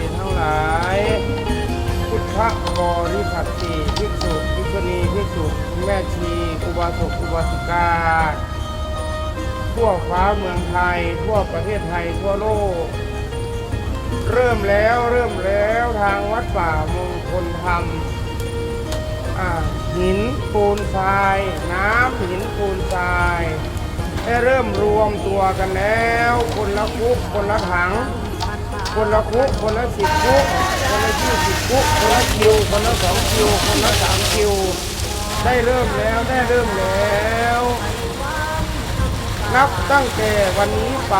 ที่เท่าไรพุทธบริษัทสี่ภิกษุภิกษุณีภิกษุแม่ชีอุบาสกอุบาสิกา ทั่วฟ้าเมืองไทย ทั่วประเทศไทย ทั่วโลก เริ่มแล้วเริ่มแล้วทางวัดป่ามงคลธรรมหินปูนทราย น้ำหินปูนทรายได้เริ่มรวมตัวกันแล้ว คนละคุกคนละถัง คนละคุกคนละสิบคุกคนละยี่สิบคุกคนละคิว คนละสองคิว คนละสามคิว ได้เริ่มแล้วได้เริ่มแล้ว นับตั้งแต่วันนี้ไป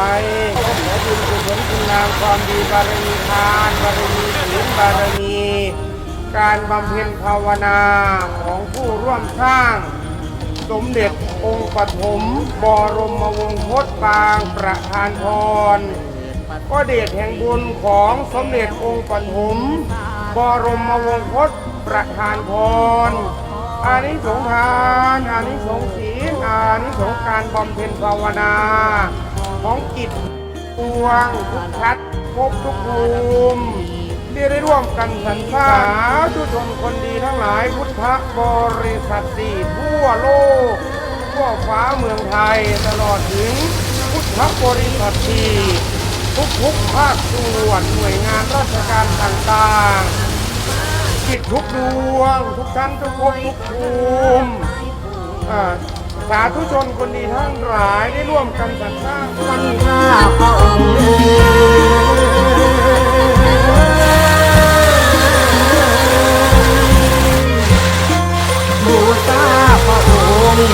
ก็ขอบุญกุศลคุณงามความดีบารมีทานบารมีศีลบารมี การบำเพ็ญภาวนาของผู้ร่วมสร้างสมเด็จองค์ปฐมบรมวงศ์พจน์บางประธานพร ก็เดชแห่งบุญของสมเด็จองค์ปฐมบรมวงศ์พจน์ประธานพรอานิสงส์ทานอานิสงส์ศีลอานิสงส์การบำเพ็ญภาวนา ของจิตปวงทุกทัศน์ภพทุกภูมิที่ได้ร่วมกันสรรสร้างสาธุชนคนดีทั้งหลายพุทธบริษัทสี่ทั่วโลก ทั่วฟ้าเมืองไทยตลอดถึงพุทธบริษัทสี่ ทุกทุกๆภาคส่วนหน่วยงานราชการต่างๆจิตทุกดวง ทุกท่านทุกภพทุกภูมิสาธุชนคนดีทั้งหลายได้ร่วมกันสรรสร้างวันข้าพระองค์บูชาพระองค์